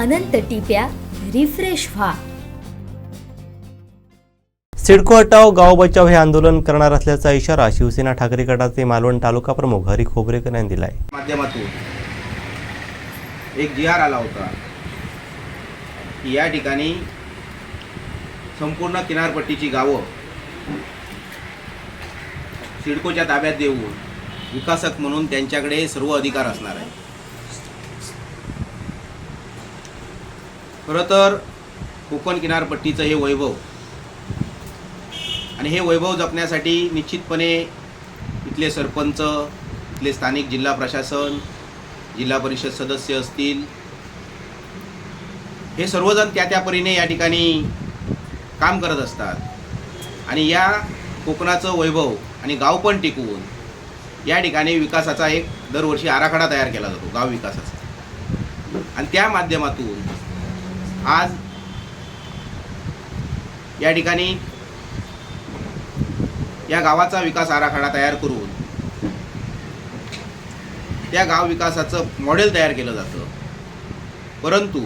अनंत टिप्या refresh व्हा. सिडको हटाव गाव बचाव हे आंदोलन करणार असल्याचा इशारा शिवसेना ठाकरे गटाचे मालवण तालुका प्रमुख हरी खोबरेकर यांनी दिलाय. माध्यमातून एक जी आर आला होता. की या ठिकाणी संपूर्ण किनारपट्टीची गावं सिडकोच्या ताब्यात देऊन विकासक म्हणून त्यांच्याकडे सर्व अधिकार असणार आहे खरं तर कोकण किनारपट्टीचं हे वैभव आणि हे वैभव जपण्यासाठी निश्चितपणे इथले सरपंच इथले स्थानिक जिल्हा प्रशासन जिल्हा परिषद सदस्य असतील. हे सर्वजण त्या त्या परीने या ठिकाणी काम करत असतात. आणि या कोकणाचं वैभव आणि गाव पण टिकवून या ठिकाणी विकासाचा एक दरवर्षी आराखडा तयार केला जातो गाव विकासाचा. आणि त्या माध्यमातून आज या ठिकाणी या गावाचा विकास आराखडा तयार करून त्या गाव विकासाचं मॉडेल तयार केलं जातं. परंतु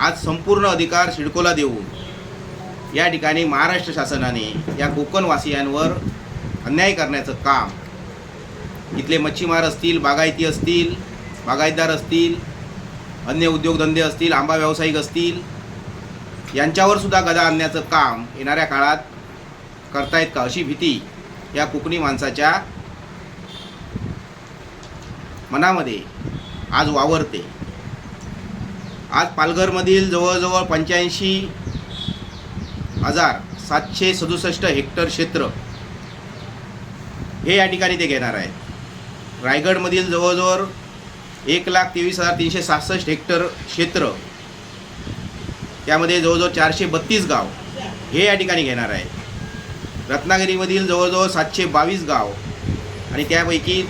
आज संपूर्ण अधिकार सिडकोला देऊन या ठिकाणी महाराष्ट्र शासनाने या कोकणवासियांवर अन्याय करण्याचं काम इथले मच्छीमार असतील बागायती असतील बागायतदार असतील अन्य उद्योगधंदे असतील आंबा व्यावसायिक असतील यांच्यावर सुद्धा गदा आणण्याचं काम येणाऱ्या काळात करतायत का अशी भीती या कोकणी माणसाच्या मनामध्ये आज वावरते. आज पालघरमधील जवळजवळ पंच्याऐंशी हजार सातशे सदुसष्ट हेक्टर क्षेत्र हे या ठिकाणी ते घेणार आहेत. रायगडमधील जवळजवळ एक लाख तेवीस हजार तीनशे सहासष्ट हेक्टर क्षेत्र. त्यामध्ये जवळजवळ चारशे बत्तीस गाव हे या ठिकाणी घेणार आहे रत्नागिरीमधील जवळजवळ सातशे बावीस गाव आणि त्यापैकी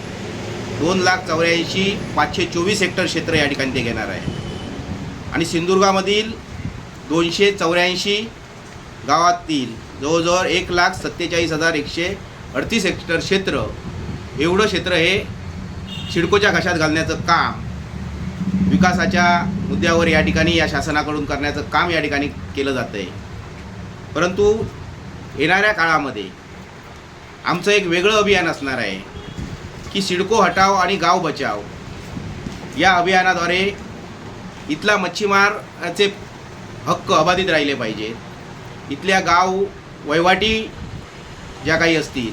दोन लाख चौऱ्याऐंशी पाचशे चोवीस हेक्टर क्षेत्र या ठिकाणी ते घेणार आहे आणि सिंधुदुर्गामधील दोनशे चौऱ्याऐंशी गावातील जवळजवळ एक लाख सत्तेचाळीस हजार एकशे अडतीस हेक्टर क्षेत्र एवढं क्षेत्र हे सिडकोच्या घशात घालण्याचं काम विकासाच्या मुद्द्यावर या ठिकाणी या शासनाकडून करण्याचं काम या ठिकाणी केलं जातं आहे परंतु येणाऱ्या काळामध्ये आमचं एक वेगळं अभियान असणार आहे की सिडको हटाव आणि गाव बचाव. या अभियानाद्वारे इथला मच्छीमाराचे हक्क अबाधित राहिले पाहिजेत इथल्या गाव वहिवाटी ज्या काही असतील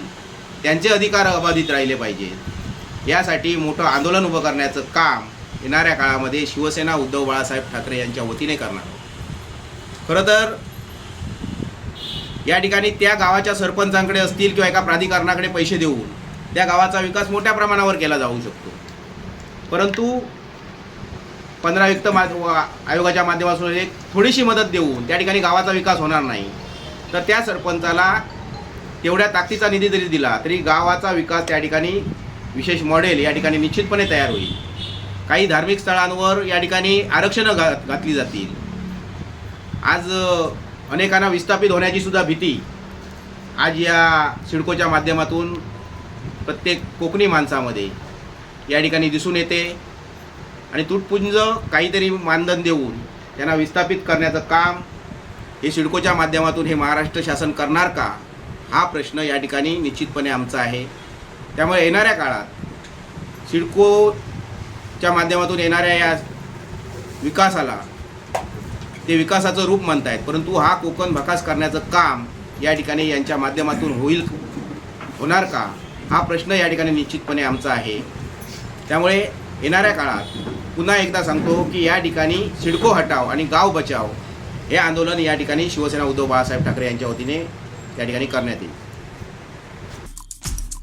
त्यांचे अधिकार अबाधित राहिले पाहिजेत. यासाठी मोठं आंदोलन उभं करण्याचं काम येणाऱ्या काळामध्ये शिवसेना उद्धव बाळासाहेब ठाकरे यांच्या वतीने करणार खरं तर या ठिकाणी त्या गावाच्या सरपंचांकडे असतील किंवा एका प्राधिकरणाकडे पैसे देऊन त्या गावाचा विकास मोठ्या प्रमाणावर केला जाऊ शकतो. परंतु पंधरा वित्त मा आयोगाच्या माध्यमातून एक थोडीशी मदत देऊन त्या ठिकाणी गावाचा विकास होणार नाही तर त्या सरपंचाला तेवढ्या ताकदीचा निधी जरी दिला तरी गावाचा विकास त्या ठिकाणी विशेष मॉडेल या ठिकाणी निश्चितपणे तयार होईल. काही धार्मिक स्थळांवर या ठिकाणी आरक्षणं घा घातली जातील. आज अनेकांना विस्थापित होण्याची सुद्धा भीती. आज या सिडकोच्या माध्यमातून प्रत्येक कोकणी माणसामध्ये या ठिकाणी दिसून येते. आणि तुटपुंज काहीतरी मानधन देऊन त्यांना विस्थापित करण्याचं काम हे सिडकोच्या माध्यमातून हे महाराष्ट्र शासन करणार का? हा प्रश्न या ठिकाणी निश्चितपणे आमचा आहे. त्यामुळे येणाऱ्या काळात सिडकोच्या माध्यमातून येणाऱ्या या विकासाला ते विकासाचं रूप म्हणतायत परंतु हा कोकण भकास करण्याचं काम या ठिकाणी यांच्या माध्यमातून होईल होणार का? हा प्रश्न या ठिकाणी निश्चितपणे आमचा आहे. त्यामुळे येणाऱ्या काळात पुन्हा एकदा सांगतो की या ठिकाणी सिडको हटाव आणि गाव बचाव हे आंदोलन या ठिकाणी शिवसेना उद्धव बाळासाहेब ठाकरे यांच्या वतीने या ठिकाणी करण्यात येईल.